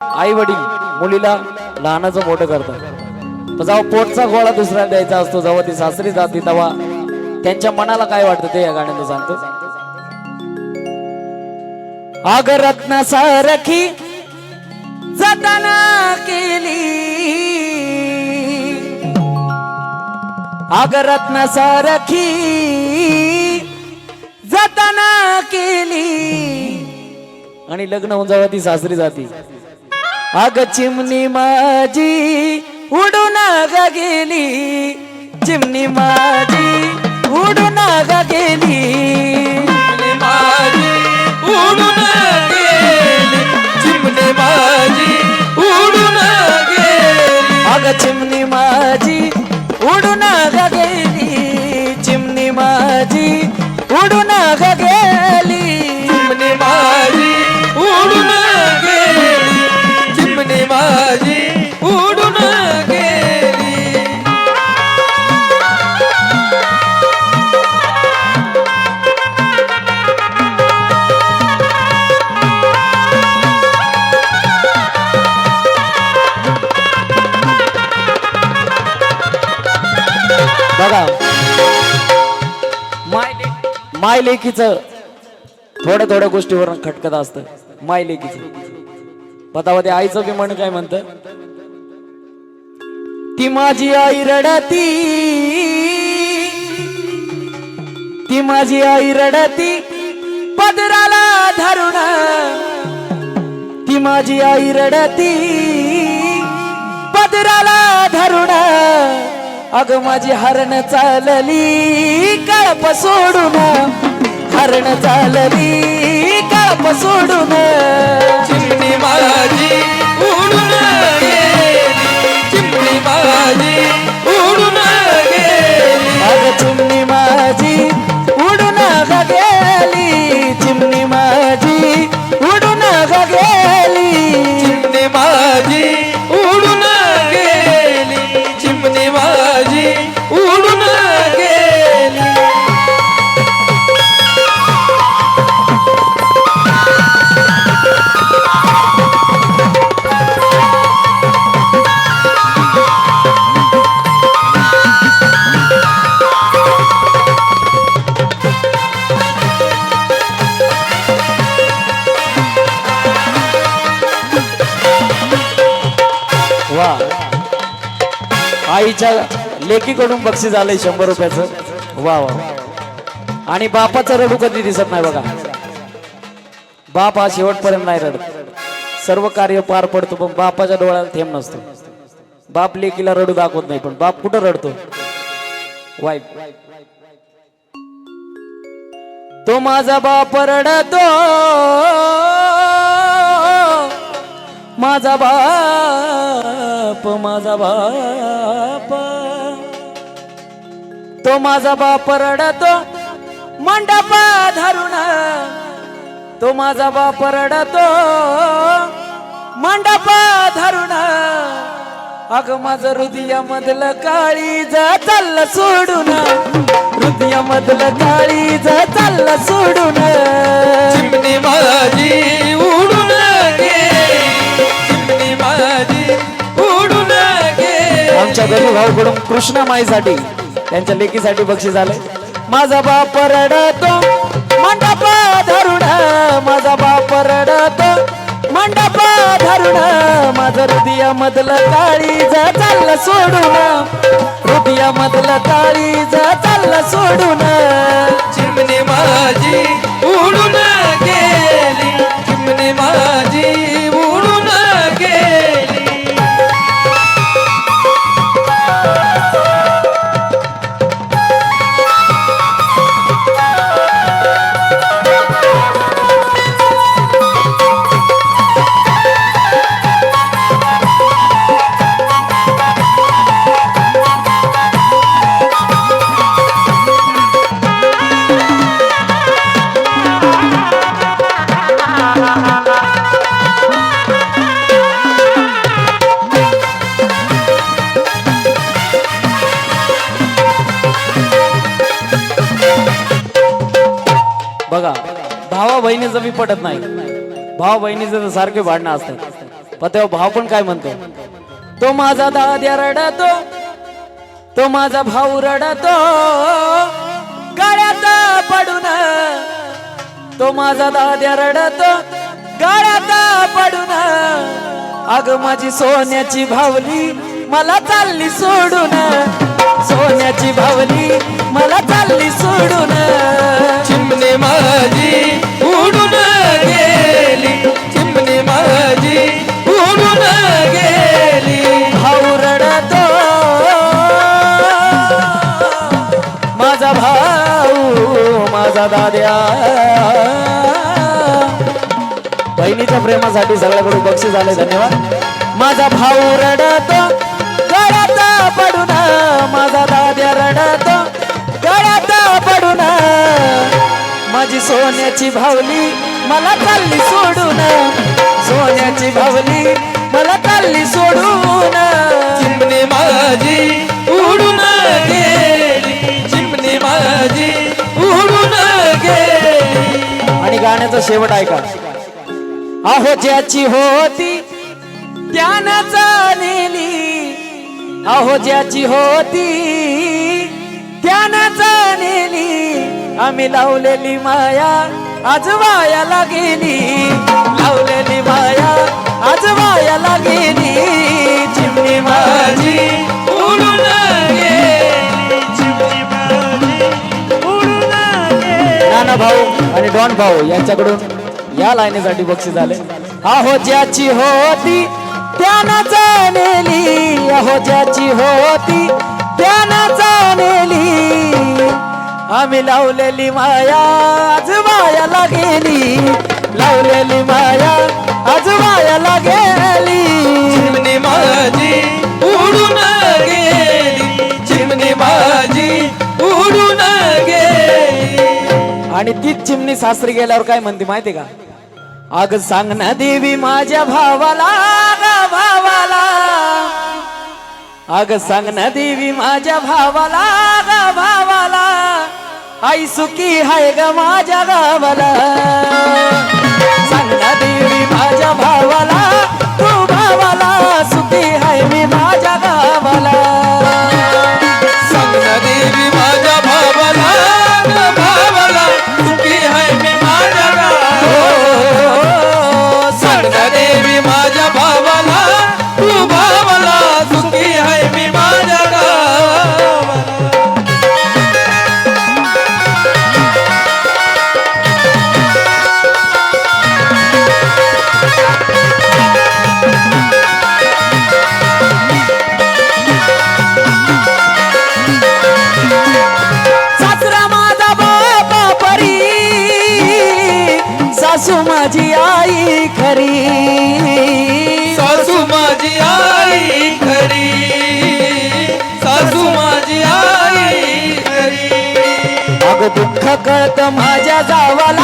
आई वडील मुलीला लहानाचं मोठं करतात. पण जेव्हा पोटचा गोळा दुसऱ्याला द्यायचा असतो जेव्हा ती सासरी जाते तेव्हा त्यांच्या मनाला काय वाटतं ते या गाण्याने सांगतो. अग रत्न सारखी जतना केली अग रत्न सारखी जतना केली आणि लग्न होऊन जेव्हा ती सासरी जाती अग चिमणी माझी उडून ग गेली. चिमणी माझी उडून ग गेली. चिमणे माझी उडून गेली. चिमणे माझी उडून गेली. अग चिमणी माझी उडून ग गेली. चिमणी माझी उडून ग गेली माय लेकीच थोड्या थोड्या गोष्टीवर खटकत असतं. माय लेकीच पतावा आईचं बी म्हण काय म्हणत? ती माझी आई रडती. ती माझी आई रडती. पदराला धरुण ती माझी आई रडती. पदराला धरुण अग माझी हरण चालली कळप सोडून. हरण चालली कळप सोडून. आईच्या लेकीकडून बक्षीस आलंय शंभर रुपयाचं. वा वा आणि बापाचं रडू कधी दिसत नाही बघा. बाप हा शेवटपर्यंत नाही रडत. सर्व कार्य पार पडतो पण बापाच्या डोळ्याला थेंब नसतो. बाप लेकीला रडू दाखवत नाही पण बाप कुठं रडतो? वाईट. तो माझा बाप रडतो. माझा बाप माझा बाप. तो माझा बाप रडतो मंडपा धरून. तो माझा बाप रडतो मंडपा धरून. अग माझं हृदयामधलं काळी चाललं सोडून. हृदयामधलं काळी चाललं सोडून. चिमणी माझी आमच्या गरीब भाऊकडून कृष्णा माईसाठी त्यांच्या लेकीसाठी बक्षीस आलंय. माझा बाप रडतो मंडप धरुण माझा बाप रडतो मंडप धरुण माझं हृदयामधलं काळीज चाललं सोडून हृदयामधलं काळीज चाललं सोडून. चिमणी माझी उडून बघा भावा बहिणीचं बी पटत नाही. भावा बहिणीचं तर सारखे भांडणं असतात पण तेव्हा भाव पण काय म्हणतो? तो माझा दाद्या रडतो तो माझा भाऊ रडतो गळ्यात पडून तो माझा दाद्या रडतो गळ्यात पडून. अग माझी सोन्याची भावली मला चालली सोडून. सोन्याची भावली मला चालली सोडून. माझी उडून गेली. चिमणे माझी उडून गेली. भाऊ रडतो माझा भाऊ माझा दाद्या. बहिणीच्या प्रेमासाठी सगळ्याकडून बक्षीस झाले धन्यवाद. माझा भाऊ रडतो गळ्यात पडून माझा दाद्या रडतो. माझी सोन्याची भावली मला चालली सोडून. सोन्याची भावली मला चालली सोडून. चिमणे माझी उडून गेली. चिमणे माझी उडून गेली. आणि गाण्याचा शेवट ऐका. अहो ज्याची होती त्यानं जाणली अहो ज्याची होती त्यानं जाणली आम्ही लावलेली माया आज वायाला गेली. लावलेली माया आज वायाला गेली. चिमणी माझी उडून नाना भाऊ आणि डॉन भाऊ यांच्याकडून या लाईनीसाठी बक्षीस झाले अहो ज्याची होती त्यानं जाणेली. अहो ज्याची होती त्यानं जाणेली. आम्ही लावलेली माया आज वायाला गेली लावलेली माया आज वायाला गेली चिमणे माझी उडून गेली. चिमणे माझी उडून गेली. आणि तीच चिमणी सासरी गेल्यावर काय म्हणते माहिती का? अग सांग ना देवी माझ्या भावाला भावाला. अग सांग ना देवी माझ्या भावाला भावाला. आई सुखी हाय ग माझ्या गावाला. सांगा देवी माझ्या भावाला तू भावाला सुखी हाय मी खरी. सासू माझी आई खरी. सासू माझी आई खरी. अग दुःख कळत माझ्या जावाला.